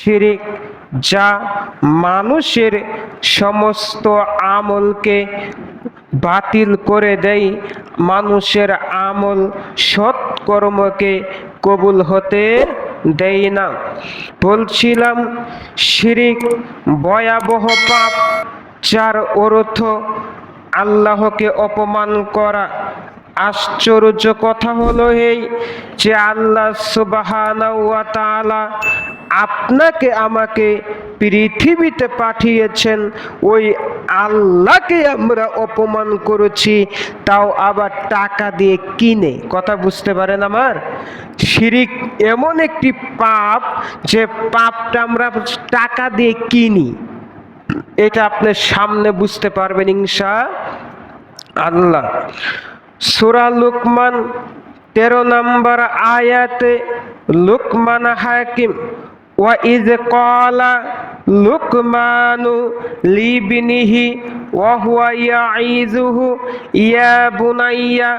শিরিক, যা মানুষের সমস্ত আমলকে বাতিল করে দেয়, মানুষের আমল সৎকর্মকে কবুল হতে দেয় না। বলছিলাম, শিরিক ভয়াবহ পাপ, যার অর্থ আল্লাহকে অপমান করা। আশ্চর্য কথা হলো এই যে আল্লাহ তাআলা আপনাকে আমাকে পৃথিবীতে পাঠিয়েছেন। ওই আল্লাহকে আমরা অপমান করেছি, তাও আবার টাকা দিয়ে কিনে। কথা বুঝতে পারেন আমার? শিরিক এমন একটি পাপ যে পাপটা আমরা টাকা দিয়ে কিনি। এটা আপনি সামনে বুঝতে পারবেন ইনশা আল্লাহ। সুরা লুকমান তেরো নম্বর আয়াতে লুকমান হাকিম কলা লুকমানু লিবিনিহি ওয়া হুয়া ইয়াইজুহু ইয়া বুনাইয়া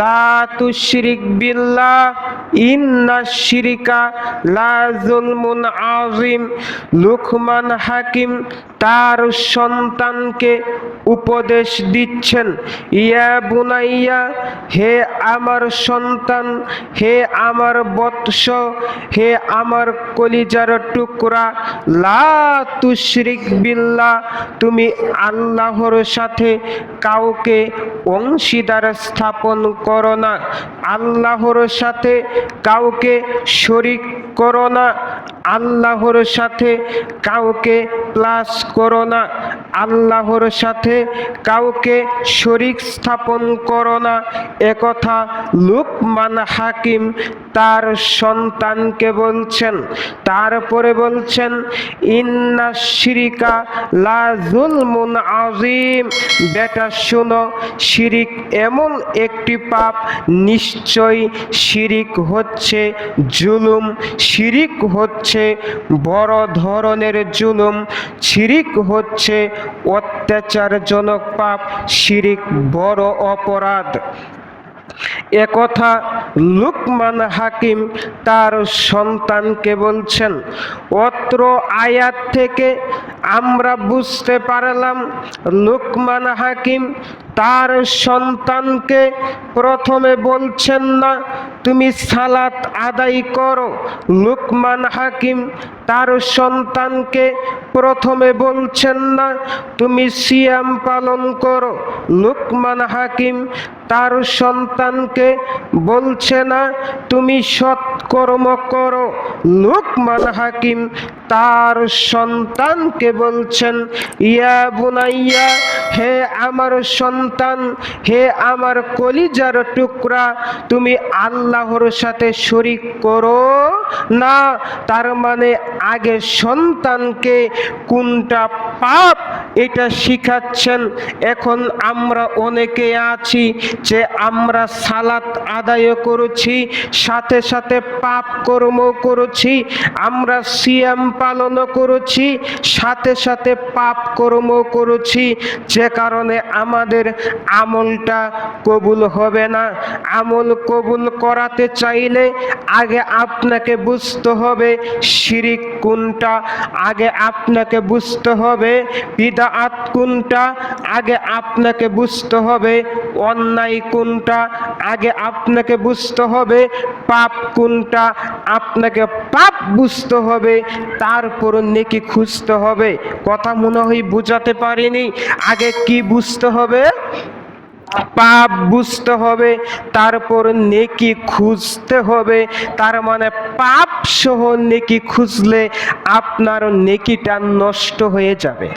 লা তুশরিক বিল্লাহ ইন্না শিরিকা লা জুলমুন আযীম লুকমান হাকিম তার সন্তানকে উপদেশ দিচ্ছেন। ইয়া বুনাইয়া হে আমার সন্তান, হে আমার বৎস, হে আমার কলিজার টুকরা, লা তুশরিক বিল্লাহ, তুমি আল্লাহর সাথে কাউকে অংশীদার স্থাপন করো না, আল্লাহর সাথে কাউকে শরিক করো না, আল্লাহর সাথে কাউকে প্লাস করো না আল্লাহর সাথে কাউকে শরিক স্থাপন করো না। একথা লুকমান হাকিম তার সন্তানকে বলছেন। তারপরে বলছেন, ইন্না শিরিকা লা জুলমুন আজিম বেটা, শোনো, শিরিক এমন একটি পাপ নিশ্চয় শিরিক হচ্ছে জুলুম। শিরিক হচ্ছে বড় ধরনের জুলুম। শিরিক হচ্ছে অত্যাচারজনক পাপ, শিরিক, বড় অপরাধ। একথা লুকমান হাকিম তার সন্তানকে বলছেন, অত্র আয়াত থেকে আমরা বুঝতে পারলাম, লুকমান হাকিম তার সন্তানকে প্রথমে বলছেন না তুমি সালাত আদায় করো। লুকমান হাকিম তার সন্তানকে প্রথমে বলছেন না, তুমি সিয়াম পালন করো। লুকমান হাকিম তার সন্তানকে বলছে না, তুমি সৎকর্ম করো। লুকমান হাকিম তার সন্তানকে বলছেন, ইয়া বুনাইয়া, হে আমার সন্তান, হে আমার কলিজার টুকরা, তুমি আল্লাহর সাথে শরিক করো না, তার মানে আগে সন্তানকে কোনটা পাপ এটা শিখাচ্ছেন। এখন আমরা অনেকে আছি যে আমরা সালাত আদায় করেছি, সাথে সাথে পাপ কর্ম করেছি, আমরা সিয়াম পালনও করেছি, সাথে সাথে পাপ কর্ম করেছি, যে কারণে আমাদের আমলটা কবুল হবে না। আমল কবুল করাতে চাইলে আগে আপনাকে বুঝতে হবে শিরিক কোনটা, আগে আপনাকে বুঝতে হবে বিদাআত কোনটা, আগে আপনাকে বুঝতে হবে অন্যায় কোনটা, আগে আপনাকে বুঝতে হবে পাপ কোনটা, আপনাকে পাপ বুঝতে হবে, তারপর নেকি খুঁজতে হবে। কথা মনে হয় বুঝাতে পারিনি? আগে কি বুঝতে হবে? পাপ বুঝতে হবে, তারপর নেকি খুঁজতে হবে। তার মানে পাপ সহ নেকি খুঁজলে আপনার নেকিটা নষ্ট হয়ে যাবে।